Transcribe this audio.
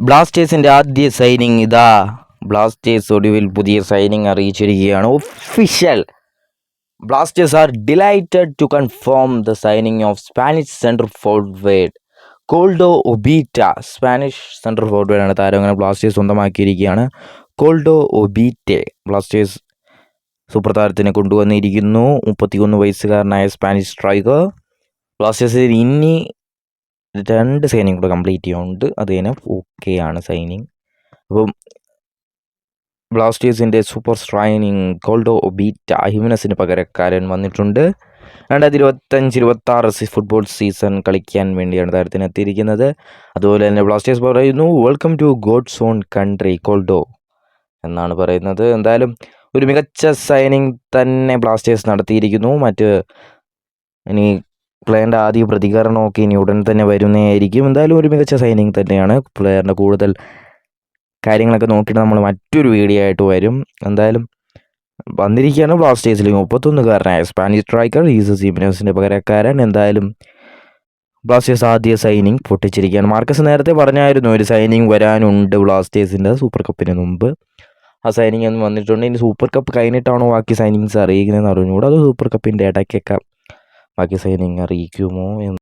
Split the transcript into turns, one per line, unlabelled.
ബ്ലാസ്റ്റേഴ്സിന്റെ ആദ്യ സൈനിങ് ഇതാ. ബ്ലാസ്റ്റേഴ്സ് ഒടുവിൽ പുതിയ signing അറിയിച്ചിരിക്കുകയാണ്. Official Blasters are delighted to confirm the signing of Spanish central forward Koldo Obieta Spanish central ഫോർവേഡാണ് താരം. അങ്ങനെ ബ്ലാസ്റ്റേഴ്സ് സ്വന്തമാക്കിയിരിക്കുകയാണ്. കോൾഡോ ഒബീറ്റെ ബ്ലാസ്റ്റേഴ്സ് സൂപ്പർ താരത്തിനെ കൊണ്ടുവന്നിരിക്കുന്നു. മുപ്പത്തിയൊന്ന് വയസ്സുകാരനായ സ്പാനിഷ് സ്ട്രൈക്കർ ബ്ലാസ്റ്റേഴ്സിൽ ഇനി രണ്ട് സൈനിങ് കൂടെ കംപ്ലീറ്റ് ചെയ്യുന്നുണ്ട് അത് തന്നെ ഓക്കെ ആണ് സൈനിങ്. അപ്പം ബ്ലാസ്റ്റേഴ്സിന്റെ സൂപ്പർ സ്ട്രൈനിങ് കോൾഡോ ഒബീറ്റ ഹ്യൂമിനസിന് പകരക്കാരൻ വന്നിട്ടുണ്ട്. രണ്ടായിരത്തി ഇരുപത്തഞ്ച് ഇരുപത്തി ആറ് ഫുട്ബോൾ സീസൺ കളിക്കാൻ വേണ്ടിയാണ് താരത്തിന് എത്തിയിരിക്കുന്നത്. അതുപോലെ തന്നെ ബ്ലാസ്റ്റേഴ്സ് പറയുന്നു welcome to God's own country Koldo എന്നാണ് പറയുന്നത്. എന്തായാലും ഒരു മികച്ച സൈനിങ് തന്നെ ബ്ലാസ്റ്റേഴ്സ് നടത്തിയിരിക്കുന്നു. മറ്റ് ഇനി പ്ലെയറിന്റെ ആദ്യ പ്രതികരണമൊക്കെ ഇനി ഉടൻ തന്നെ വരുന്നതായിരിക്കും. എന്തായാലും ഒരു മികച്ച സൈനിങ് തന്നെയാണ്. പ്ലെയറിന്റെ കൂടുതൽ കാര്യങ്ങളൊക്കെ നോക്കിയിട്ട് നമ്മൾ മറ്റൊരു വീഡിയോ ആയിട്ട് വരും. എന്തായാലും വന്നിരിക്കുകയാണ് ബ്ലാസ്റ്റേഴ്സിൽ മുപ്പത്തൊന്നുകാരനായ സ്പാനിഷ് സ്ട്രൈക്കർ ഈസസ് സിമിനോസിന്റെ പകരക്കാരൻ. എന്തായാലും ബ്ലാസ്റ്റേഴ്സ് ആദ്യ സൈനിങ് പൊട്ടിച്ചിരിക്കുകയാണ്. മാർക്കസ് നേരത്തെ പറഞ്ഞായിരുന്നു ഒരു സൈനിങ് വരാനുണ്ട് ബ്ലാസ്റ്റേഴ്സിന്റെ സൂപ്പർ കപ്പിന് മുമ്പ്. ആ സൈനിങ് ഒന്നും വന്നിട്ടുണ്ട്. ഇനി സൂപ്പർ കപ്പ് കഴിഞ്ഞിട്ടാണോ ബാക്കി സൈനിങ്സ് അറിയിക്കുന്നതെന്ന് അറിഞ്ഞുകൂടാ. അത് സൂപ്പർ കപ്പിന്റെ ഇടയ്ക്കൊക്കെ ബാക്കി സൈനിങ് അറിയിക്കുമോ എന്ന്